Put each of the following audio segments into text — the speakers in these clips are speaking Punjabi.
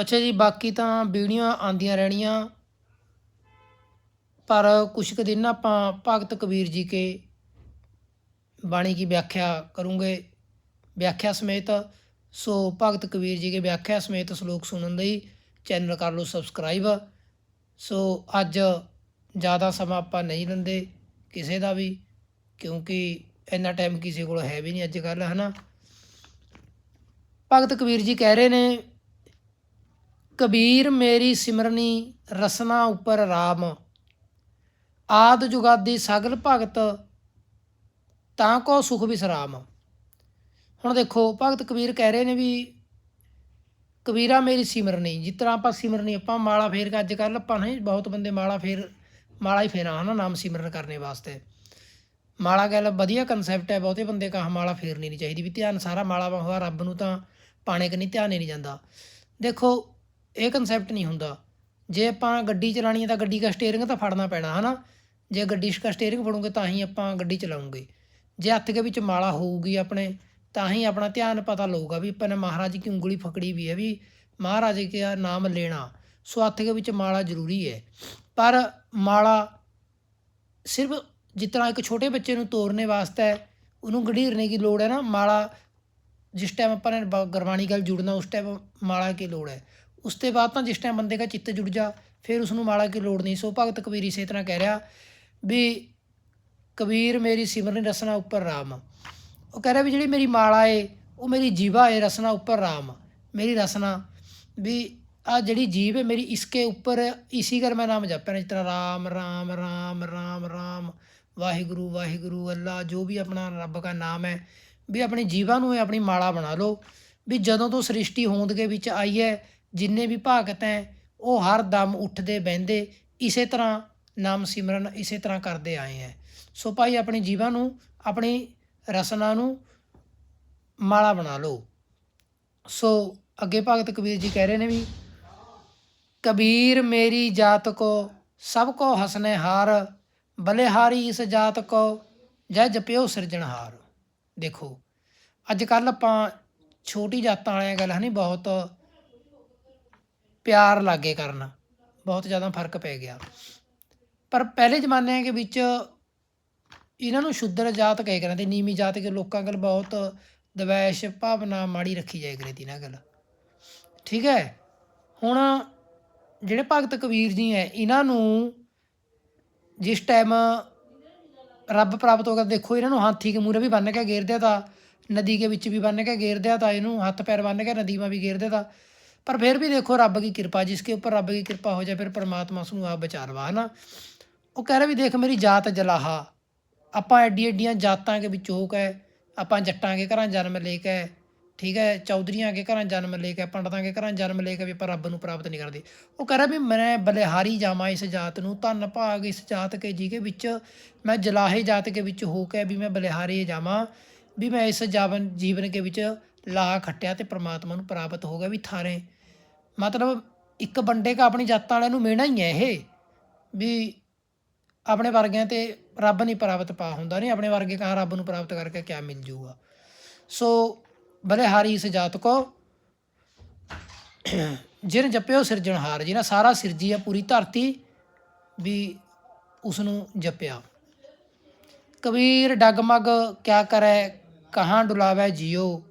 ਅੱਛਾ ਜੀ, ਬਾਕੀ ਤਾਂ ਵੀਡੀਓ ਆਉਂਦੀਆਂ ਰਹਿਣੀਆਂ। ਪਰ ਕੁਛ ਕੁ ਦਿਨ ਆਪਾਂ ਭਗਤ ਕਬੀਰ ਜੀ ਕੇ ਬਾਣੀ ਦੀ ਵਿਆਖਿਆ ਕਰੂੰਗੇ। ਵਿਆਖਿਆ ਸਮੇਤ, ਸੋ ਭਗਤ ਕਬੀਰ ਜੀ ਕੇ ਵਿਆਖਿਆ ਸਮੇਤ ਸ਼ਲੋਕ ਸੁਣਨ ਲਈ ਚੈਨਲ ਕਰ ਲਓ ਸਬਸਕ੍ਰਾਈਬ। ਸੋ ਅੱਜ ਜ਼ਿਆਦਾ ਸਮਾਂ ਆਪਾਂ ਨਹੀਂ ਲੰਦੇ ਕਿਸੇ ਦਾ ਵੀ, ਕਿਉਂਕਿ ਇੰਨਾ ਟਾਈਮ ਕਿਸੇ ਕੋਲ ਹੈ ਵੀ ਨਹੀਂ ਅੱਜ ਕੱਲ ਹਨਾ। ਭਗਤ ਕਬੀਰ ਜੀ ਕਹਿ ਰਹੇ ਨੇ ਕਬੀਰ ਮੇਰੀ ਸਿਮਰਨੀ ਰਸਨਾ ਉੱਪਰ ਰਾਮ। ਆਦ ਜੁਗਾਦੀ ਸਗਲ ਭਗਤ, ਤਾਂ ਕੋ ਸੁਖ ਵਿਸਰਾਮ ਹੁਣ ਦੇਖੋ, ਭਗਤ ਕਬੀਰ ਕਹਿ ਰਹੇ ਨੇ ਵੀ ਕਬੀਰਾ ਮੇਰੀ ਸਿਮਰਨੀ, ਜਿਸ ਤਰ੍ਹਾਂ ਆਪਾਂ ਸਿਮਰਨੀ, ਆਪਾਂ ਮਾਲਾ ਫੇਰ ਕੇ ਅੱਜ ਕੱਲ੍ਹ ਆਪਾਂ ਨਹੀਂ ਬਹੁਤ ਬੰਦੇ ਮਾਲਾ ਫੇਰ, ਮਾਲਾ ਹੀ ਫੇਰਾ, ਹਨਾ, ਨਾਮ ਸਿਮਰਨ ਕਰਨੇ ਵਾਸਤੇ। ਮਾਲਾ ਗੱਲ ਵਧੀਆ ਕਨਸੈਪਟ ਹੈ, ਬਹੁਤੇ ਬੰਦੇ ਕਹਾ ਮਾਲਾ ਫੇਰਨੀ ਨਹੀਂ ਚਾਹੀਦੀ, ਵੀ ਧਿਆਨ ਸਾਰਾ ਮਾਲਾ ਵਾ ਰੱਬ ਨੂੰ ਤਾਂ ਪਾਣੇ ਕਿ ਧਿਆਨ ਹੀ ਨਹੀਂ ਜਾਂਦਾ। ਦੇਖੋ ਇਹ ਕਨਸੈਪਟ ਨਹੀਂ ਹੁੰਦਾ। ਜੇ ਆਪਾਂ ਗੱਡੀ ਚਲਾਣੀ ਹੈ ਤਾਂ ਗੱਡੀ ਦਾ ਸਟੀਅਰਿੰਗ ਤਾਂ ਫੜਨਾ ਪੈਣਾ, ਹਨਾ? ਜੇ ਗੱਡੀ ਦਾ ਸਟੀਅਰਿੰਗ ਫੜੋਗੇ ਤਾਂ ਹੀ ਆਪਾਂ ਗੱਡੀ ਚਲਾਉਂਗੇ। ਜੇ ਹੱਥ ਦੇ ਵਿੱਚ ਮਾਲਾ ਹੋਊਗੀ ਆਪਣੇ, ਤਾਂ ਹੀ ਆਪਣਾ ਧਿਆਨ ਪਤਾ ਲਊਗਾ ਵੀ ਆਪਾਂ ਨੇ ਮਹਾਰਾਜ ਕੀ ਉਂਗਲੀ ਫਕੜੀ ਵੀ ਹੈ ਵੀ ਮਹਾਰਾਜ ਕੇ ਨਾਮ ਲੈਣਾ। ਸੋ ਹੱਥ ਦੇ ਵਿੱਚ ਮਾਲਾ ਜ਼ਰੂਰੀ ਹੈ। ਪਰ ਮਾਲਾ ਸਿਰਫ ਜਿਸ ਤਰ੍ਹਾਂ ਇੱਕ ਛੋਟੇ ਬੱਚੇ ਨੂੰ ਤੋਰਨੇ ਵਾਸਤੇ ਉਹਨੂੰ ਗੜੀਰਨੇ ਦੀ ਲੋੜ ਹੈ ਨਾ, ਮਾਲਾ ਜਿਸ ਟਾਈਮ ਆਪਾਂ ਨੇ ਗੁਰਬਾਣੀ ਗੱਲ ਜੁੜਨਾ, ਉਸ ਟਾਈਮ ਮਾਲਾ ਕੀ ਲੋੜ ਹੈ। ਉਸ ਤੋਂ ਬਾਅਦ ਤਾਂ ਜਿਸ ਟਾਈਮ ਬੰਦੇ ਦਾ ਚਿੱਤ ਜੁੜ ਜਾ, ਫਿਰ ਉਸ ਨੂੰ ਮਾਲਾ ਕੀ ਲੋੜ ਨਹੀਂ। ਸੋ ਭਗਤ ਕਬੀਰ ਇਸੇ ਤਰ੍ਹਾਂ ਕਹਿ ਰਿਹਾ ਵੀ ਕਬੀਰ ਮੇਰੀ ਸਿਮਰਨ ਰਸਨਾ ਉੱਪਰ ਰਾਮ। ਉਹ ਕਹਿ ਰਿਹਾ ਵੀ ਜਿਹੜੀ ਮੇਰੀ ਮਾਲਾ ਏ, ਉਹ ਮੇਰੀ ਜੀਵਾ ਏ, ਰਸਨਾ ਉੱਪਰ ਰਾਮ। ਮੇਰੀ ਰਸਨਾ ਵੀ ਆ ਜਿਹੜੀ ਜੀਵ ਹੈ ਮੇਰੀ ਇਸਕੇ ਉੱਪਰ ਇਸੀ ਕਰ ਮੈਂ ਨਾਮ ਜਪਿਆ ਜਿਸ ਤਰ੍ਹਾਂ ਰਾਮ ਰਾਮ ਰਾਮ ਰਾਮ ਰਾਮ। ਵਾਹਿਗੁਰੂ ਵਾਹਿਗੁਰੂ, ਅੱਲਾ, ਜੋ ਵੀ ਆਪਣਾ ਰੱਬ ਦਾ ਨਾਮ ਹੈ ਵੀ ਆਪਣੀ ਜੀਵਾ ਨੂੰ ਆਪਣੀ ਮਾਲਾ ਬਣਾ ਲਓ। ਵੀ ਜਦੋਂ ਤੋਂ ਸ੍ਰਿਸ਼ਟੀ ਹੋਂਦ ਦੇ ਵਿੱਚ ਆਈ ਹੈ ਜਿੰਨੇ ਵੀ ਭਗਤ ਹੈ, ਉਹ ਹਰ ਦਮ ਉੱਠਦੇ ਬਹਿੰਦੇ, ਇਸੇ ਤਰ੍ਹਾਂ ਨਾਮ ਸਿਮਰਨ ਇਸੇ ਤਰ੍ਹਾਂ ਕਰਦੇ ਆਏ ਹੈ। ਸੋ ਭਾਈ ਆਪਣੀ ਜੀਵਾਂ ਨੂੰ, ਆਪਣੀ ਰਸਨਾ ਨੂੰ ਮਾਲਾ ਬਣਾ ਲਓ। ਸੋ ਅੱਗੇ ਭਗਤ ਕਬੀਰ ਜੀ ਕਹਿ ਰਹੇ ਨੇ ਵੀ, ਕਬੀਰ ਮੇਰੀ ਜਾਤ ਕੋ ਸਭ ਕੋ ਹਸਨੇ ਹਾਰ, ਬਲਿਹਾਰੀ ਇਸ ਜਾਤ ਕੋ ਜੈ ਜਪਿਓ ਸਿਰਜਣਹਾਰ ਦੇਖੋ, ਅੱਜ ਕੱਲ ਆਪਾਂ ਛੋਟੀ ਜਾਤਾਂ ਵਾਲਿਆਂ ਗੱਲ ਹਨੀ ਬਹੁਤ ਪਿਆਰ ਲਾਗੇ ਕਰਨ। ਬਹੁਤ ਜ਼ਿਆਦਾ ਫ਼ਰਕ ਪੈ ਗਿਆ। ਪਰ ਪਹਿਲੇ ਜ਼ਮਾਨੇ ਦੇ ਵਿੱਚ ਇਹਨਾਂ ਨੂੰ ਸ਼ੁੱਧਰ ਜਾਤ ਕਹਿ ਕਰਦੇ, ਨੀਵੀਂ ਜਾਤ ਕੇ ਲੋਕਾਂ ਕੋਲ ਬਹੁਤ ਦਵੈਸ਼, ਭਾਵਨਾ ਮਾੜੀ ਰੱਖੀ ਜਾਏ ਕਰੇ ਤੀ ਨਾ ਗੱਲ ਠੀਕ ਹੈ? ਹੁਣ ਜਿਹੜੇ ਭਗਤ ਕਬੀਰ ਜੀ ਹੈ, ਇਹਨਾਂ ਨੂੰ ਜਿਸ ਟਾਈਮ ਰੱਬ ਪ੍ਰਾਪਤ ਹੋ ਗਿਆ, ਦੇਖੋ ਇਹਨਾਂ ਨੂੰ ਹਾਥੀ ਕੇ ਮੂਰੇ ਵੀ ਬੰਨ ਕੇ ਗੇਰ ਦਿਆ ਤਾਂ, ਨਦੀ ਦੇ ਵਿੱਚ ਵੀ ਬੰਨ ਕੇ ਗੇਰ ਦਿਆ ਤਾਂ, ਇਹਨੂੰ ਹੱਥ ਪੈਰ ਬੰਨ ਕੇ ਨਦੀ ਮਾ ਵੀ ਗੇਰ ਦਿਆ ਤਾਂ। ਪਰ ਫਿਰ ਵੀ ਦੇਖੋ ਰੱਬ ਦੀ ਕਿਰਪਾ, ਜਿਸਕੇ ਉੱਪਰ ਰੱਬ ਦੀ ਕਿਰਪਾ ਹੋ ਜਾਏ, ਫਿਰ ਪਰਮਾਤਮਾ ਉਸ ਨੂੰ ਆਪ ਬਚਾ ਹੈ ਨਾ ਉਹ ਕਹਿ ਰਿਹਾ ਵੀ ਦੇਖ ਮੇਰੀ ਜਾਤ ਜਲਾਹਾ, ਆਪਾਂ ਐਡੀ ਐਡੀਆਂ ਜਾਤਾਂ ਦੇ ਵਿੱਚ ਹੋ ਕੇ ਆਪਾਂ ਜੱਟਾਂ ਦੇ ਘਰਾਂ ਜਨਮ ਲੈ ਕੇ ਠੀਕ ਹੈ ਚੌਧਰੀਆਂ ਦੇ ਘਰਾਂ ਜਨਮ ਲੈ ਕੇ ਪੰਡਤਾਂ ਦੇ ਘਰਾਂ ਜਨਮ ਲੈ ਕੇ ਵੀ ਆਪਾਂ ਰੱਬ ਨੂੰ ਪ੍ਰਾਪਤ ਨਹੀਂ ਕਰਦੇ। ਉਹ ਕਹਿ ਰਿਹਾ ਵੀ ਮੈਂ ਬਲਿਹਾਰੀ ਜਾਵਾਂ ਇਸ ਜਾਤ ਨੂੰ, ਧੰਨ ਭਾਗ ਇਸ ਜਾਤ ਕੇ ਜੀ ਕੇ ਵਿੱਚ ਮੈਂ ਜਲਾਹੇ ਜਾਤ ਕੇ ਵਿੱਚ ਹੋ ਕੇ ਵੀ ਮੈਂ ਬਲਿਹਾਰੀ ਜਾਵਾਂ, ਵੀ ਮੈਂ ਇਸ ਜਾਵਨ ਜੀਵਨ ਕੇ ਵਿੱਚ ਲਾ ਖੱਟਿਆ ਤੇ ਪ੍ਰਮਾਤਮਾ ਨੂੰ ਪ੍ਰਾਪਤ ਹੋ ਗਿਆ ਵੀ ਥਾਰੇ ਮਤਲਬ ਇੱਕ ਬੰਦੇ ਕਾ ਆਪਣੀ ਜਾਤਾਂ ਵਾਲਿਆਂ ਨੂੰ ਮਿਲਣਾ ਹੀ ਹੈ ਇਹ, ਵੀ ਆਪਣੇ ਵਰਗਿਆਂ ਤੇ ਰੱਬ ਨਹੀਂ ਪ੍ਰਾਪਤ ਪਾ ਹੁੰਦਾ, ਨਹੀਂ ਆਪਣੇ ਵਰਗੇ ਕਹਾ ਰੱਬ ਨੂੰ ਪ੍ਰਾਪਤ ਕਰਕੇ ਕਿਆ ਮਿਲ ਜੂਗਾ। ਸੋ ਬਲਿਹਾਰੀ ਇਸ ਜਾਤ ਕੋ, ਜਿਨ ਜਪਿਓ ਸਿਰਜਣਹਾਰ ਜਿਹਨਾਂ ਸਾਰਾ ਸਿਰਜੀ ਆ ਪੂਰੀ ਧਰਤੀ ਵੀ ਉਸ ਨੂੰ ਜਪਿਆ। ਕਬੀਰ ਡਗਮਗ ਕਿਆ ਕਰੈ, ਕਹਾਂ ਡੁਲਾਵੇ ਜਿਉ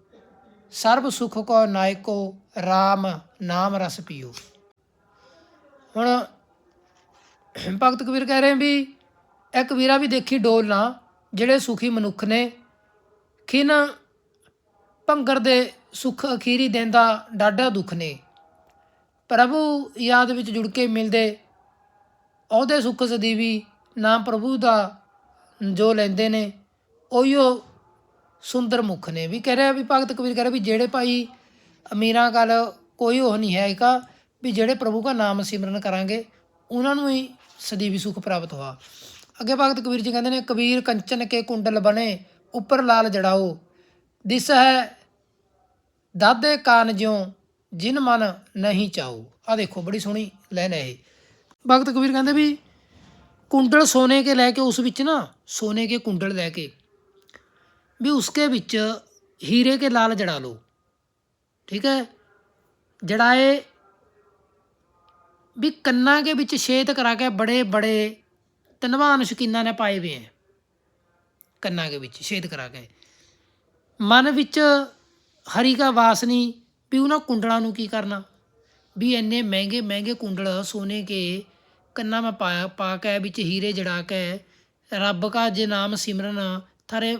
ਸਰਬ ਸੁਖ ਕੋ ਨਾਇਕੋ RAM ਨਾਮ ਰਸ ਪੀਓ। ਹੁਣ ਭਗਤ ਕਬੀਰ ਕਹਿ ਰਹੇ ਵੀ ਇਹ ਕਬੀਰਾ ਵੀ ਦੇਖੀ ਡੋਲ ਨਾ, ਜਿਹੜੇ ਸੁਖੀ ਮਨੁੱਖ ਨੇ, ਖਿਨ ਭੰਗਰ ਦੇ ਸੁਖ ਅਖੀਰੀ ਦਿੰਦਾ ਡਾਢਾ ਦੁੱਖ ਨੇ। ਪ੍ਰਭੂ ਯਾਦ ਵਿੱਚ ਜੁੜ ਕੇ ਮਿਲਦੇ ਉਹਦੇ ਸੁੱਖ ਸਦੀਵੀ ਨਾਮ ਪ੍ਰਭੂ ਦਾ ਜੋ ਲੈਂਦੇ ਨੇ, ਉਹੀਓ ਸੁੰਦਰ ਮੁਖ ਨੇ ਵੀ ਕਹਿ ਰਿਹਾ ਵੀ ਭਗਤ ਕਬੀਰ ਕਹਿ ਰਿਹਾ ਵੀ ਜਿਹੜੇ ਭਾਈ ਅਮੀਰਾਂ ਗੱਲ ਕੋਈ ਉਹ ਨਹੀਂ ਹੈਗਾ ਵੀ ਜਿਹੜੇ ਪ੍ਰਭੂ ਦਾ ਨਾਮ ਸਿਮਰਨ ਕਰਾਂਗੇ, ਉਹਨਾਂ ਨੂੰ ਹੀ ਸਦੀਵੀ ਸੁਖ ਪ੍ਰਾਪਤ ਹੋਆ। ਅੱਗੇ ਭਗਤ ਕਬੀਰ ਜੀ ਕਹਿੰਦੇ ਨੇ, ਕਬੀਰ ਕੰਚਨ ਕੇ ਕੁੰਡਲ ਬਣੇ, ਉੱਪਰ ਲਾਲ ਜੜਾਓ। ਦਿਸ ਹੈ, ਦਾਦੇ ਕਾਨ ਜਿਉ, ਜਿਨ ਮਨ ਨਹੀਂ ਚਾਉ ਆ ਦੇਖੋ, ਬੜੀ ਸੋਹਣੀ ਲਾਈਨ ਹੈ ਇਹ। ਭਗਤ ਕਬੀਰ ਕਹਿੰਦੇ ਵੀ ਕੁੰਡਲ ਸੋਨੇ ਕੇ ਲੈ ਕੇ ਉਸ ਵਿੱਚ ਨਾ, ਸੋਨੇ ਕੇ ਕੁੰਡਲ ਲੈ ਕੇ ਵੀ ਉਸਕੇ ਵਿੱਚ ਹੀਰੇ ਕੇ ਲਾਲ ਜੜਾ ਲਓ। ਠੀਕ ਹੈ? ਜੜਾਏ ਵੀ ਕੰਨਾਂ ਕੇ ਵਿੱਚ ਛੇਦ ਕਰਾ ਕੇ ਬੜੇ ਬੜੇ ਧਨਵਾਨ ਸ਼ਕੀਨਾਂ ਨੇ ਪਾਏ ਵੇ ਹੈ। ਕੰਨਾਂ ਕੇ ਵਿੱਚ ਛੇਦ ਕਰਾ ਕੇ। ਮਨ ਵਿੱਚ ਹਰੀ ਕਾ ਵਾਸ ਨਹੀਂ ਵੀ ਉਹਨਾਂ ਕੁੰਡਲਾਂ ਨੂੰ ਕੀ ਕਰਨਾ? ਵੀ ਇੰਨੇ ਮਹਿੰਗੇ ਮਹਿੰਗੇ ਕੁੰਡਲ ਸੋਨੇ ਕੇ ਕੰਨਾਂ ਮੈਂ ਪਾਇਆ ਪਾ ਕੇ ਵਿੱਚ ਹੀਰੇ ਜੜਾ ਕੇ। ਰੱਬ ਕਾ ਜੇ ਨਾਮ ਸਿਮਰਨ ਥਰੇ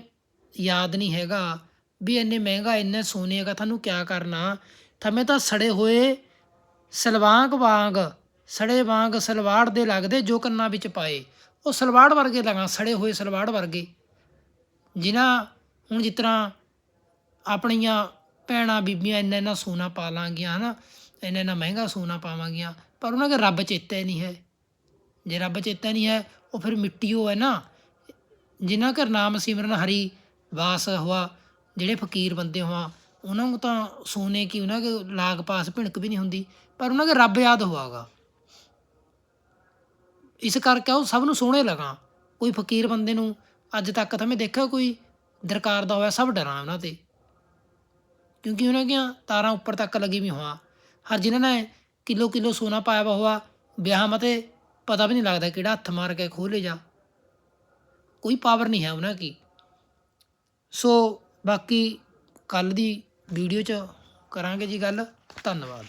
ਯਾਦ ਨਹੀਂ ਹੈਗਾ ਵੀ ਇੰਨੇ ਮਹਿੰਗਾ, ਇੰਨੇ ਸੋਨੇ ਦਾ ਤੁਹਾਨੂੰ ਕਿਆ ਕਰਨਾ? ਥਮੇ ਤਾਂ ਸੜੇ ਹੋਏ ਸਲਵਾਂਗ ਵਾਂਗ, ਸੜੇ ਵਾਂਗ ਸਲਵਾੜ ਦੇ ਲੱਗਦੇ ਜੋ ਕੰਨਾਂ ਵਿੱਚ ਪਾਏ। ਉਹ ਸਲਵਾੜ ਵਰਗੇ ਲਗਾ, ਸੜੇ ਹੋਏ ਸਲਵਾੜ ਵਰਗੇ। ਜਿਨ੍ਹਾਂ ਹੁਣ ਜਿਸ ਤਰ੍ਹਾਂ ਆਪਣੀਆਂ ਭੈਣਾਂ, ਬੀਬੀਆਂ ਇੰਨਾ ਇੰਨਾ ਸੋਨਾ ਪਾ ਲਾਂਗੀਆਂ, ਹਨਾ? ਇੰਨਾ ਇੰਨਾ ਮਹਿੰਗਾ ਸੋਨਾ ਪਾਵਾਂਗੀਆਂ, ਪਰ ਉਹਨਾਂ ਕੇ ਰੱਬ ਚੇਤੇ ਨਹੀਂ ਹੈ। ਜੇ ਰੱਬ ਚੇਤਾ ਨਹੀਂ ਹੈ, ਉਹ ਫਿਰ ਮਿੱਟੀ ਹੋ ਹੈ ਨਾ? ਜਿਨ੍ਹਾਂ ਘਰ ਨਾਮ ਸਿਮਰਨ ਹਰੀ ਵਾਸ ਹੋਆ, ਜਿਹੜੇ ਫਕੀਰ ਬੰਦੇ ਹੋਆ, ਉਹਨਾਂ ਨੂੰ ਤਾਂ ਸੋਨੇ ਕੀ ਉਹਨਾਂ ਕੇ ਲਾਗ ਪਾਸ ਭਿਣਕ ਵੀ ਨਹੀਂ ਹੁੰਦੀ, ਪਰ ਉਹਨਾਂ ਕੇ ਰੱਬ ਯਾਦ ਹੋਆਗਾ। ਇਸ ਕਰਕੇ ਉਹ ਸਭ ਨੂੰ ਸੋਹਣੇ ਲਗਾ। ਕੋਈ ਫਕੀਰ ਬੰਦੇ ਨੂੰ ਅੱਜ ਤੱਕ ਤਾਂ ਮੈਂ ਦੇਖਿਆ ਕੋਈ ਦਰਕਾਰ ਦਾ ਹੋਇਆ, ਸਭ ਡਰਾਂ ਉਹਨਾਂ ਤੇ। ਕਿਉਂਕਿ ਉਹਨਾਂ ਦੀਆਂ ਤਾਰਾਂ ਉੱਪਰ ਤੱਕ ਲੱਗੀ ਵੀ ਹੋਆ। ਹਰ ਜਿਨ੍ਹਾਂ ਨੇ ਕਿਲੋ ਕਿਲੋ ਸੋਨਾ ਪਾਇਆ ਵਾ ਹੋਆ, ਵਿਆਹ ਮਤੇ ਪਤਾ ਵੀ ਨਹੀਂ ਲੱਗਦਾ ਕਿਹੜਾ ਹੱਥ ਮਾਰ ਕੇ ਖੋਹ ਲੈ ਜਾ ਕੋਈ ਪਾਵਰ ਨਹੀਂ ਹੈ ਉਹਨਾਂ ਕੀ। ਸੋ ਬਾਕੀ ਕੱਲ ਦੀ ਵੀਡੀਓ 'ਚ ਕਰਾਂਗੇ ਜੀ ਗੱਲ। ਧੰਨਵਾਦ।